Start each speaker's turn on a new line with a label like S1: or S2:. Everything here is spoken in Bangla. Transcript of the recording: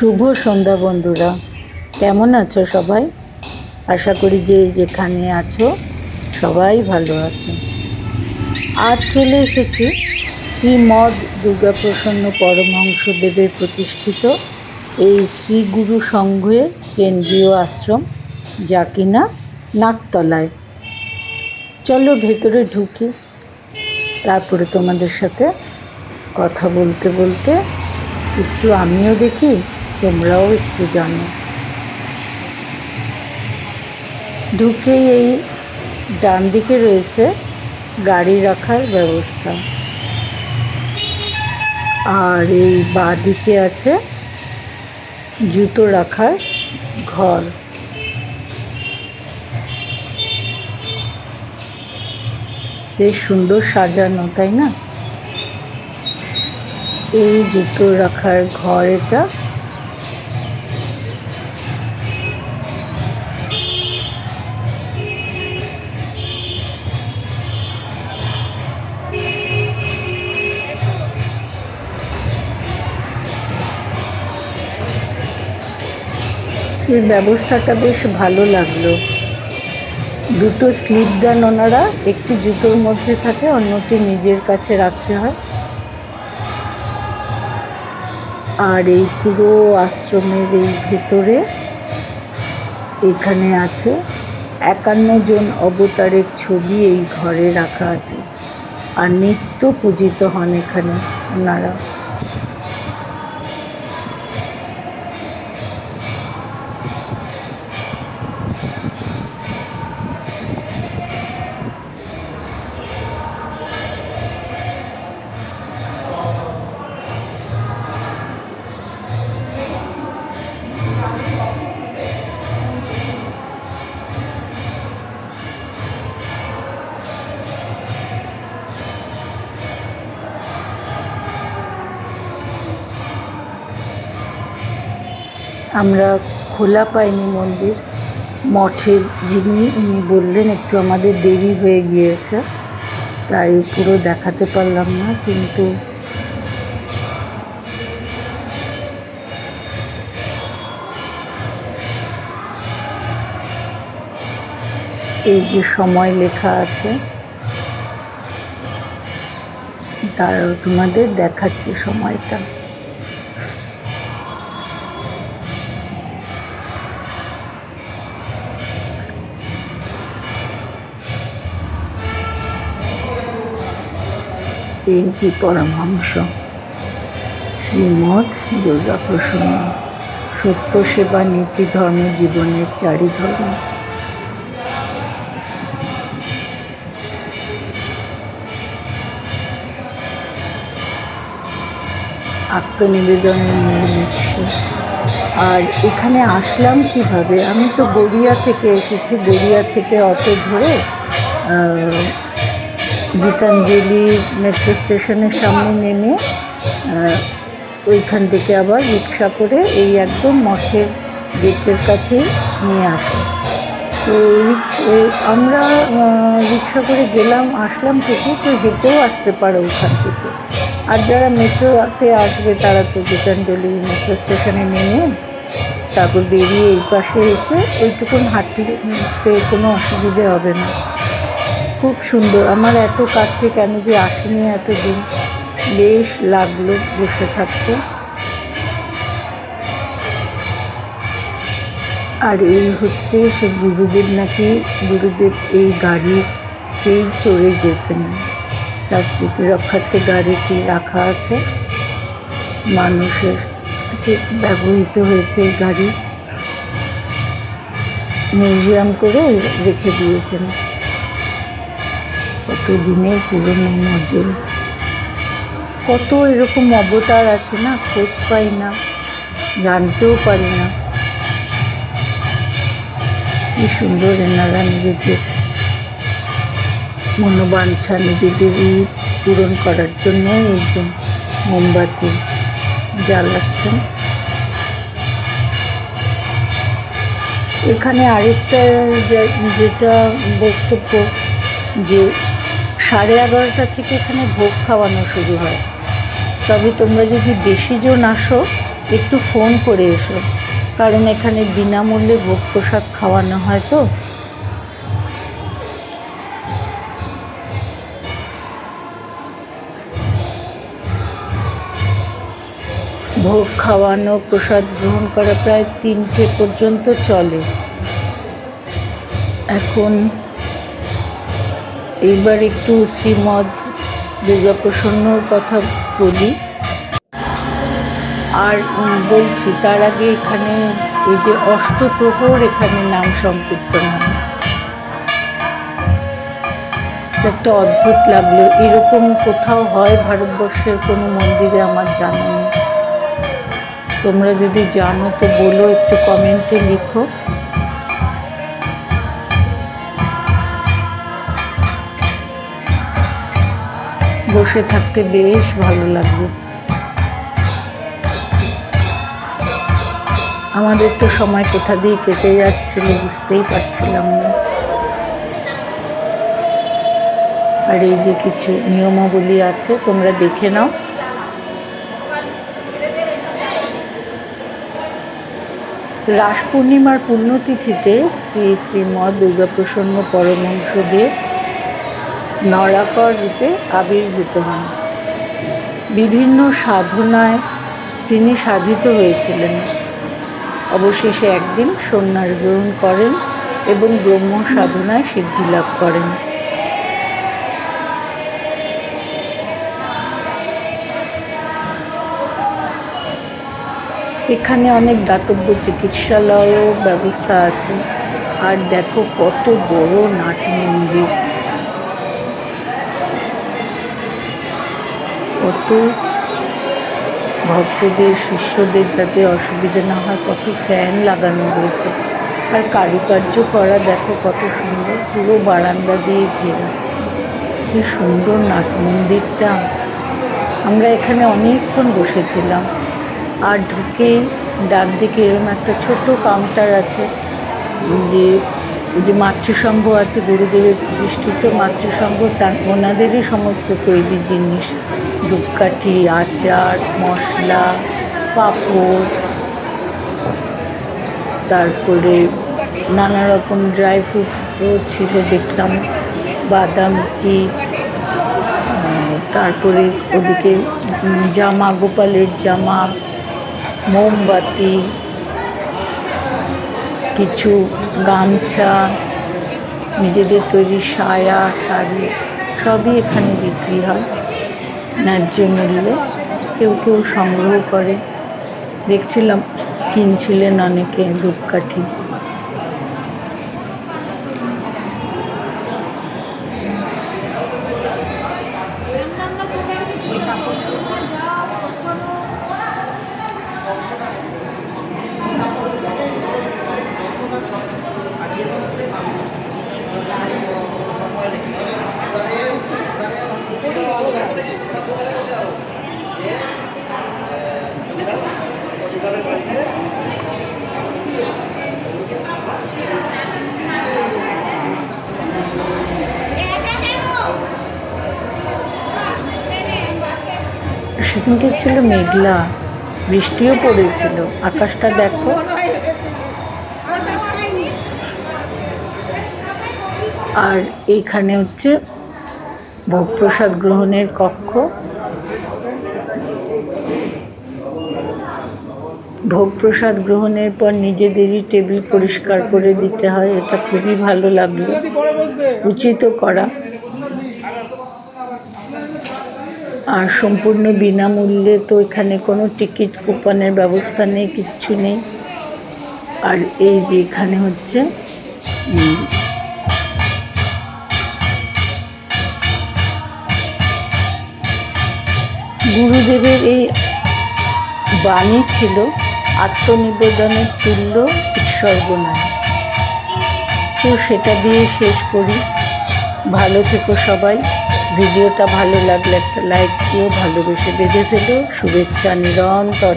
S1: শুভ সন্ধ্যা বন্ধুরা। কেমন আছো সবাই? আশা করি যে যেখানে আছো, সবাই ভালো আছো। আজ চলে এসেছি শ্রীমদ দুর্গাপ্রসন্ন পরমহংসদেবের প্রতিষ্ঠিত এই শ্রী গুরু সংঘের কেন্দ্রীয় আশ্রম, যা কিনা নাকতলায় চলো ভেতরে ঢুকি। তারপরে তোমাদের সাথে কথা বলতে বলতে একটু আমিও দেখি তোমরাও একটু জানো ঢুকেই এই ডান দিকে রয়েছে গাড়ি রাখার ব্যবস্থা। আর এই বাঁ দিকে আছে জুতো রাখার ঘর। বেশ সুন্দর সাজানো, তাই না? এই জুতো রাখার ঘর এটা। এর ব্যবস্থাটা বেশ ভালো লাগল। দুটো স্লিপ দেন ওনারা, একটি জুতোর মধ্যে থাকে, অন্যটি নিজের কাছে রাখতে হয়। আর এই পুরো আশ্রমের এই ভেতরে এখানে আছে একান্ন জন অবতারের ছবি এই ঘরে রাখা আছে। আর নিত্য পূজিত হন এখানে ওনারা। আমরা খোলা পাইনি মন্দির, মঠের যিনি, উনি বললেন, একটু আমাদের দেরি হয়ে গিয়েছে। তাই পুরো দেখাতে পারলাম না, কিন্তু এই যে সময় লেখা আছে, তারাও তোমাদের দেখাচ্ছি সময়টা। যে পরমহংস শ্রীমদ দুর্গাপ্রসন্ন। সত্য সেবা নীতি ধর্ম জীবনের চারি ধর্ম। আত্মনিবেদনের নিচ্ছে আর এখানে আসলাম কীভাবে? আমি তো গড়িয়া থেকে এসেছি। গড়িয়া থেকে অটো ধরে গীতাঞ্জলি মেট্রো স্টেশনের সামনে নেমে ওইখান থেকে আবার রিক্সা করে এই একদম মঠের গেটের কাছে নিয়ে আসে। তো আমরা রিক্সা করে গেলাম, আসলাম থেকে তো হেঁটেও আসতে পারো ওখান থেকে। আর যারা মেট্রোতে আসবে, তারা তো গীতাঞ্জলি মেট্রো স্টেশনে নেমে তারপর বেরিয়ে এই পাশে এসে ওইটুকুন হাঁটতে কোনো অসুবিধে হবে না। খুব সুন্দর। আমার এত কাছে কেন যে আসেনি এতদিন? বেশ লাগল বসে থাকতে। আর এই হচ্ছে সে গুরুদেব নাকি গুরুদেব এই গাড়িতেই চড়ে যেতেন। স্মৃতি রক্ষার্থে গাড়িটি রাখা আছে। মানুষের যে ব্যবহৃত হয়েছে এই গাড়ি। মিউজিয়াম করে রেখে দিয়েছেন। দিনের পুরনো মডেল কত এরকম অবতার আছে না, খোঁজ পাই না, জানতেও পারি না। কি সুন্দর এনারা নিজেদের মনোবাঞ্ছা, নিজেদের ই পূরণ করার জন্য এই যে মোমবাতি জ্বালাচ্ছেন। এখানে আরেকটা যেটা বক্তব্য যে সাড়ে এগারোটা থেকে এখানে ভোগ খাওয়ানো শুরু হয়। তবে তোমরা যদি বেশি জন আসো, একটু ফোন করে এসো। কারণ এখানে বিনামূল্যে ভোগ প্রসাদ খাওয়ানো হয় তো। ভোগ খাওয়ানো, প্রসাদ গ্রহণ করা প্রায় তিনটে পর্যন্ত চলে। এখন এইবার একটু শ্রীমদ দুর্গাপ্রসন্নর কথা বলি। আর বলছি, তার আগে এখানে এই যে অষ্টপ্রহর এখানে নাম সংকীর্তন হয়। একটা অদ্ভুত লাগল। এরকম কোথাও হয় ভারতবর্ষের কোনো মন্দিরে আমার জানা নেই। তোমরা যদি জানো তো বলো, একটু কমেন্টে লিখো। বসে থাকতে বেশ ভালো লাগবে। আমাদের তো সময় কোথা দিয়ে কেটে যাচ্ছিল বুঝতেই পারছিলাম না। আর এই যে কিছু নিয়মাবলী আছে, তোমরা দেখে নাও। রাস পূর্ণিমার পুণ্যতিথিতে শ্রী শ্রীমৎ দুর্গাপ্রসন্ন পরমহংসদেব নরাকর রূপে আবির্ভূত হন। বিভিন্ন সাধনায় তিনি সাধিত হয়েছিলেন। অবশেষে একদিন সন্ন্যাস গ্রহণ করেন এবং ব্রহ্ম সাধনায় সিদ্ধি লাভ করেন। এখানে অনেক দাতব্য চিকিৎসালয়ও ব্যবস্থা আছে। আর দেখো কত বড় নাট মন্দির। কত ভক্তদের, শিষ্যদের যাতে অসুবিধা না হয়, কত ফ্যান লাগানো রয়েছে। আর কারুকার্য করা, দেখো কত সুন্দর, পুরো বারান্দা দিয়ে ঘেরা। কি সুন্দর নাট মন্দিরটা। আমরা এখানে অনেকক্ষণ বসেছিলাম। আর ঢুকে ডান দিকে এরকম একটা ছোট কাউন্টার আছে, যে যে মাতৃসংঘ আছে, গুরুদেবের প্রতিষ্ঠিত মাতৃসংঘ তার ওনাদেরই সমস্ত তৈরি জিনিস। ধূপকাঠি আচার, মশলা, পাঁপড়, তারপরে নানা রকম ড্রাই ফ্রুটসও ছিল দেখলাম, বাদাম কি তারপরে ওদিকে জামা, গোপালের জামা, মোমবাতি, কিছু গামছা, নিজেদের তৈরি সায়া, শাড়ি, সবই এখানে বিক্রি হয়। ন্যায্য মূল্যে কেউ কেউ সংগ্রহ করে। দেখছিলাম কিনছিলেন অনেকে ধূপকাঠি। সেদিনকে ছিল মেঘলা বৃষ্টিও পড়েছিল। আকাশটা দেখো। আর এইখানে হচ্ছে ভোগ প্রসাদ গ্রহণের কক্ষ। ভোগ প্রসাদ গ্রহণের পর নিজেদেরই টেবিল পরিষ্কার করে দিতে হয় এটা খুবই ভালো লাগল। উচিত করা। আর সম্পূর্ণ বিনামূল্যে তো এখানে কোনো টিকিট, কুপনের ব্যবস্থা নেই, কিচ্ছু নেই। আর এই যে এখানে হচ্ছে গুরুদেবের এই বাণী ছিল আত্মনিবেদনের তুল্য উৎসর্গ নয় তো সেটা দিয়ে শেষ করি। ভালো থেকো সবাই। ভিডিওটা ভালো লাগলে একটা লাইক দিও ভালোবেসে বেঁধে ফেলো। শুভেচ্ছা নিরন্তর।